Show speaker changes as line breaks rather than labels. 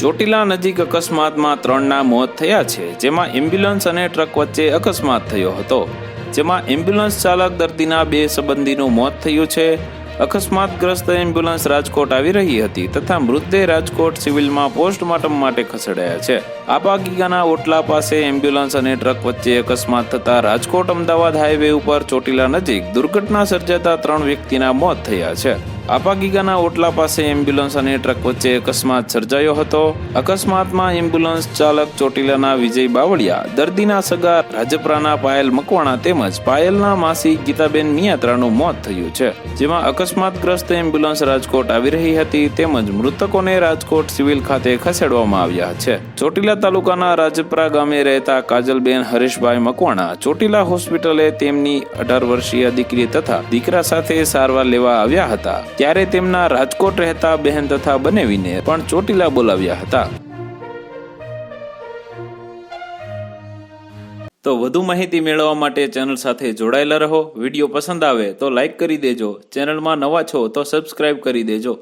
ચોટીલા નજીક અકસ્માતમાં ત્રણના મોત થયા છે, જેમાં એમ્બ્યુલન્સ અને ટ્રક વચ્ચે અકસ્માત થયો હતો. જેમાં એમ્બ્યુલન્સ ચાલક દર્દીના બે સંબંધીનું મોત થયું છે. અકસ્માતગ્રસ્ત એમ્બ્યુલન્સ રાજકોટ આવી રહી હતી તથા મૃતદેહ રાજકોટ સિવિલમાં પોસ્ટમોર્ટમ માટે ખસેડાયા છે. આપાગીગાના ઓટલા પાસે એમ્બ્યુલન્સ અને ટ્રક વચ્ચે અકસ્માત થતા રાજકોટ અમદાવાદ હાઈવે ઉપર ચોટીલા નજીક દુર્ઘટના સર્જાતા ત્રણ વ્યક્તિના મોત થયા છે. આપાગીગાના ઓટલા પાસે એમ્બ્યુલન્સ અને ટ્રક વચ્ચે અકસ્માત સર્જાયો હતો. અકસ્માતમાં એમ્બ્યુલન્સ ચાલક ચોટીલાના વિજય બાવળિયા, દર્દીના સગા રાજપરાના પાયલ મકવાણા તેમજ પાયલના માસી ગીતાબેન મિયાત્રાનું મોત થયું છે, જેમાં અકસ્માતગ્રસ્ત એમ્બ્યુલન્સ રાજકોટ આવી રહી હતી તેમજ મૃતકોને રાજકોટ સિવિલ ખાતે ખસેડવામાં આવ્યા છે. ચોટીલા તાલુકાના રાજપરા ગામે રહેતા કાજલબેન હરેશભાઈ મકવાણા ચોટીલા હોસ્પિટલે તેમની અઢાર વર્ષીય દીકરી તથા દીકરા સાથે સારવાર લેવા આવ્યા હતા. ત્યારે તેમના રાજકોટ રહેતા બહેન તથા બનેવીને પણ ચોટીલા બોલાવ્યા હતા. તો વધુ માહિતી મેળવવા માટે ચેનલ સાથે જોડાયેલા રહો. વીડિયો પસંદ આવે તો લાઈક કરી દેજો. ચેનલમાં નવા છો તો સબસ્ક્રાઇબ કરી દેજો.